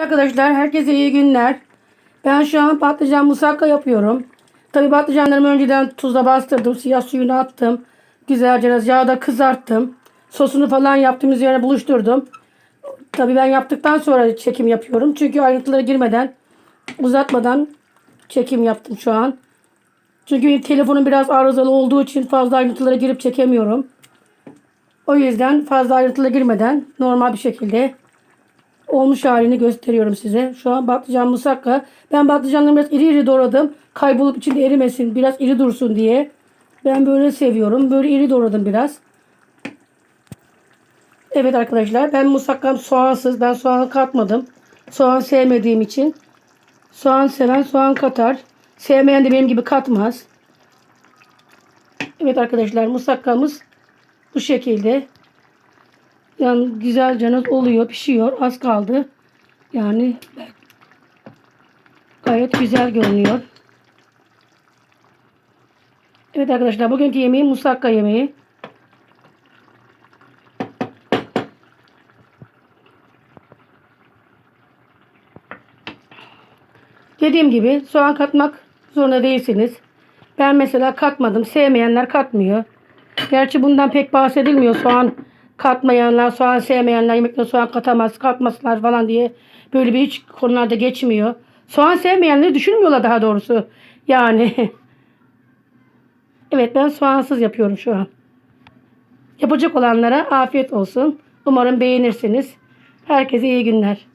Arkadaşlar herkese iyi günler. Ben şu an patlıcan musakka yapıyorum. Tabi patlıcanlarımı önceden tuzla bastırdım. Siyah suyunu attım. Güzelce biraz yağda kızarttım. Sosunu falan yaptım. Üzerine buluşturdum. Tabi ben yaptıktan sonra çekim yapıyorum. Çünkü ayrıntılara girmeden uzatmadan çekim yaptım şu an. Çünkü telefonum biraz arızalı olduğu için fazla ayrıntılara girip çekemiyorum. O yüzden fazla ayrıntılara girmeden normal bir şekilde olmuş halini gösteriyorum size. Şu an patlıcan musakka. Ben patlıcanları biraz iri iri doğradım. Kaybolup içinde erimesin. Biraz iri dursun diye. Ben böyle seviyorum. Böyle iri doğradım biraz. Evet arkadaşlar ben musakkam soğansız. Ben soğan katmadım. Soğan sevmediğim için. Soğan seven soğan katar. Sevmeyen de benim gibi katmaz. Evet arkadaşlar musakkamız bu şekilde. Yani güzelce oluyor, pişiyor. Az kaldı. Yani gayet güzel görünüyor. Evet arkadaşlar bugünkü yemeğim musakka yemeği. Dediğim gibi soğan katmak zorunda değilsiniz. Ben mesela katmadım. Sevmeyenler katmıyor. Gerçi bundan pek bahsedilmiyor. Soğan katmayanlar, soğan sevmeyenler yemekte soğan katamaz, katmasınlar falan diye böyle bir hiç konularda geçmiyor. Soğan sevmeyenleri düşünmüyorlar daha doğrusu. Yani evet ben soğansız yapıyorum şu an. Yapacak olanlara afiyet olsun. Umarım beğenirsiniz. Herkese iyi günler.